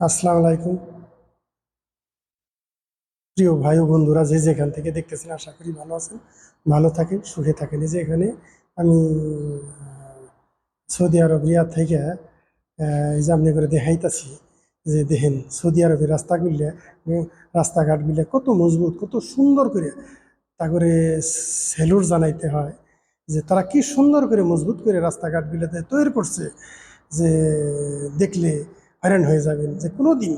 আসসালামু আলাইকুম। প্রিয় ভাই ও বন্ধুরা, যে যেখান থেকে দেখতেছেন আশা করি ভালো আছেন, ভালো থাকেন, সুখে থাকেন। যে এখানে আমি সৌদি আরব, রিয়াদ থেকে এই যে আপনি করে দেখাইতাছি যে দেখেন, সৌদি আরবের রাস্তাগুলো রাস্তাঘাটগুলো কত মজবুত, কত সুন্দর করে তা করে সেলুর জানাইতে হয় যে তারা কি সুন্দর করে মজবুত করে রাস্তাঘাটগুলোতে তৈরি করছে যে দেখলে হয়রান হয়ে যাবেন যে কোনো দিন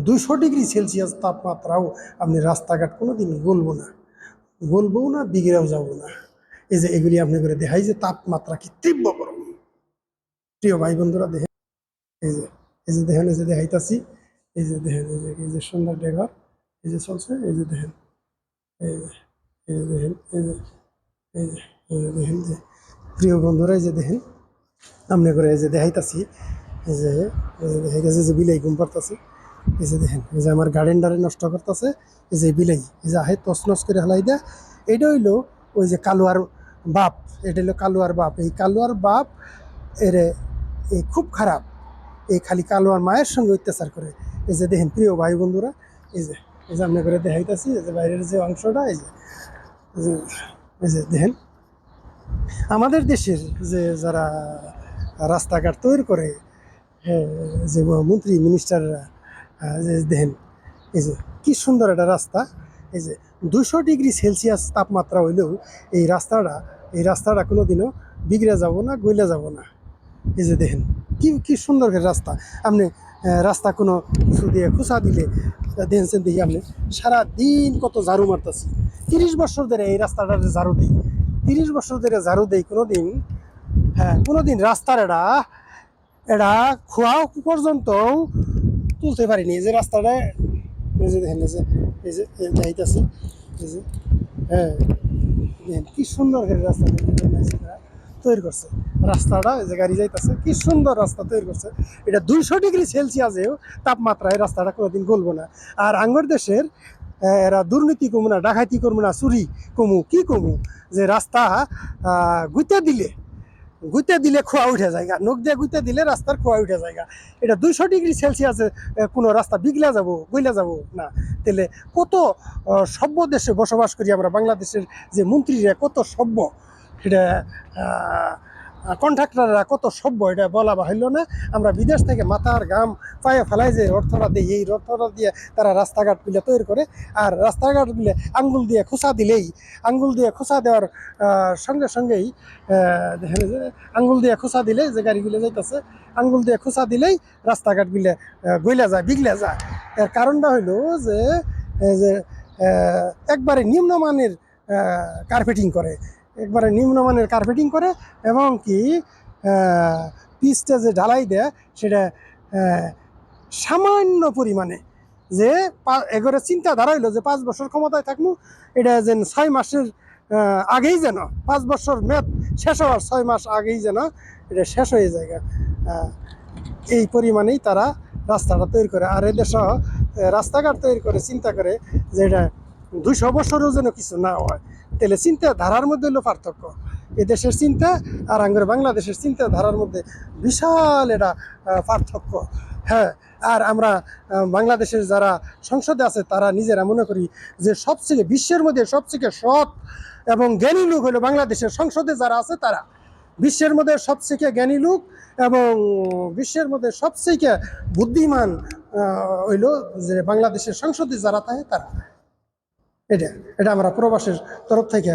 দুশো ডিগ্রি সেলসিয়াস তাপমাত্রাও আপনি রাস্তাঘাট কোনো দিন গলবো না গলবও না বিগড়েও যাব না এই যে এগুলি আপনি করে দেখাই যে তাপমাত্রা কি তীব্র গরম প্রিয় ভাই বন্ধুরা দেখেন এই যে এই যে দেখেন এই যে দেখাইতাছি এই যে দেখেন এই যে এই যে সুন্দর ডেঘর এই যে চলছে এই যে দেখেন এই যে এই যে দেখেন এই যে এই যে এই যে দেখেন যে প্রিয় বন্ধুরা এই যে দেখেন আপনি করে এই যে দেখাইতাছি এই যে দেখা গেছে যে বিলাই ঘুম পারতাছে এই যে দেখেন এই যে আমার গার্ডেনটারে নষ্ট করতেছে এই যে বিলাই এই যে আহে তছনছ করে হেলাই দেয় এটা হইল ওই যে কালুয়ার বাপ এটা হলো কালুয়ার বাপ এই কালুয়ার বাপ এরে এই খুব খারাপ এই খালি কালুয়ার মায়ের সঙ্গে অত্যাচার করে এই যে দেখেন প্রিয় ভাই বন্ধুরা এই যে এই যে আপনি করে দেখাইতাছি এই যে বাইরের যে অংশটা এই যে এই যে- দেখেন আমাদের দেশের যে যারা রাস্তাঘাট তৈরি করে হ্যাঁ, যে মন্ত্রী মিনিস্টাররা দেখেন, এই যে কী সুন্দর একটা রাস্তা। এই যে দুশো ডিগ্রি সেলসিয়াস তাপমাত্রা হইলেও এই রাস্তাটা এই রাস্তাটা কোনো দিনও বিগড়ে যাব না গইলে যাব না। এই যে দেখেন, কি কি সুন্দর রাস্তা। আপনি রাস্তা কোনো কিছু দিয়ে খুসা দিলে দেখেছেন দেখি আপনি সারা দিন কত ঝাড়ু মারতেছি। তিরিশ বছর ধরে এই রাস্তাটা ঝাড়ু দিই। তিরিশ বছর ধরে ঝাড়ু দেই কোনো দিন হ্যাঁ কোনো দিন রাস্তার এটা এটা খোয়া পর্যন্ত তুলতে পারিনি। যে রাস্তাটা, এই যে দেখেন যে, এই যে এই যে হ্যাঁ কি সুন্দর করে রাস্তা তৈরি করছে। রাস্তাটা যে গাড়ি যাইতেছে, কি সুন্দর রাস্তা তৈরি করছে। এটা দুইশো ডিগ্রি সেলসিয়াসেও তাপমাত্রায় রাস্তাটা কোনোদিন গলবো না। আর আঙ্গর দেশের এরা দুর্নীতি কমু না, ডাকাতি করব না, চুরি কমু, কি কমু? যে রাস্তা গুইতে দিলে গুইতে দিলে খোয়া উঠে জায়গা, নখ দিয়ে গুঁতে দিলে রাস্তার খোয়া উঠে জায়গা। এটা দুইশো ডিগ্রি সেলসিয়াসে কোনো রাস্তা বিগলা যাব, গইলা যাব? না। তাহলে কত সভ্য দেশে বসবাস করি আমরা, বাংলাদেশের যে মন্ত্রীরা কত সভ্য এটা কন্ট্রাক্টররা কত সভ্য, এটা বলা বাহিল না। আমরা বিদেশ থেকে মাথার গাম পায়ে ফেলাই যে অর্থটা দিই, এই অর্থটা দিয়ে তারা রাস্তাঘাটগুলো তৈরি করে, আর রাস্তাঘাটগুলো আঙ্গুল দিয়ে খোসা দিলেই, আঙ্গুল দিয়ে খোসা দেওয়ার সঙ্গে সঙ্গেই আঙ্গুল দিয়ে খোসা দিলে যে গাড়িগুলো যাইতেছে, আঙ্গুল দিয়ে খোসা দিলেই রাস্তাঘাটগুলো গইলা যায়, বিগলে যায়। এর কারণটা হইল যে একবারে নিম্নমানের কার্পেটিং করে। একবারে নিম্নমানের কার্পেটিং করে এবং কি পিচটা যে ঢালাই দেয় সেটা সামান্য পরিমাণে যে এগোরে চিন্তাধারা হইল যে পাঁচ বছর ক্ষমতায় থাকব এটা যেন ছয় মাসের আগেই যেন, পাঁচ বছর মেয়াদ শেষ হওয়ার ছয় মাস আগেই যেন এটা শেষ হয়ে যায়। এই পরিমাণেই তারা রাস্তাটা তৈরি করে। আর এদেশ রাস্তাঘাট তৈরি করে, চিন্তা করে যে এটা দুইশো বছরও যেন কিছু না হয়। তাহলে চিন্তা ধারার মধ্যে হলো পার্থক্য। এদেশের চিন্তা আর আঙ্গের বাংলাদেশের চিন্তা ধারার মধ্যে বিশাল এটা পার্থক্য। হ্যাঁ আর আমরা বাংলাদেশের যারা সংসদে আছে, তারা নিজেরা মনে করি যে সবচেয়ে বিশ্বের মধ্যে সবথেকে সৎ এবং জ্ঞানী লোক হলো বাংলাদেশের সংসদে যারা আছে, তারা। বিশ্বের মধ্যে সবথেকে জ্ঞানী লোক এবং বিশ্বের মধ্যে সবথেকে বুদ্ধিমান হইল যে বাংলাদেশের সংসদে যারা থাকে, তারা। এটা এটা আমরা প্রবাসের তরফ থেকে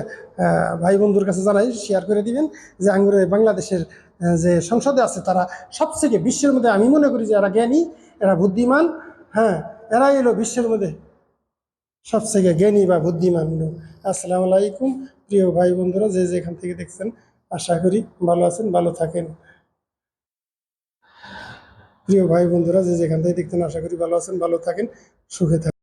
ভাই বন্ধুর কাছে জানাই শেয়ার করে দিবেন যে আঙ্গুরে বাংলাদেশের যে সংসদে আছে তারা সবথেকে বিশ্বের মধ্যে, আমি মনে করি যে এরা জ্ঞানী, এরা বুদ্ধিমান হ্যাঁ এরাই এলো বিশ্বের মধ্যে সবথেকে জ্ঞানী বা বুদ্ধিমান লোক। আসসালামু আলাইকুম, প্রিয় ভাই বন্ধুরা, যে যেখান থেকে দেখছেন, আশা করি ভালো আছেন, ভালো থাকেন। প্রিয় ভাই বন্ধুরা, যে যেখান থেকে দেখতেন আশা করি ভালো আছেন, ভালো থাকেন, সুখে থাকেন।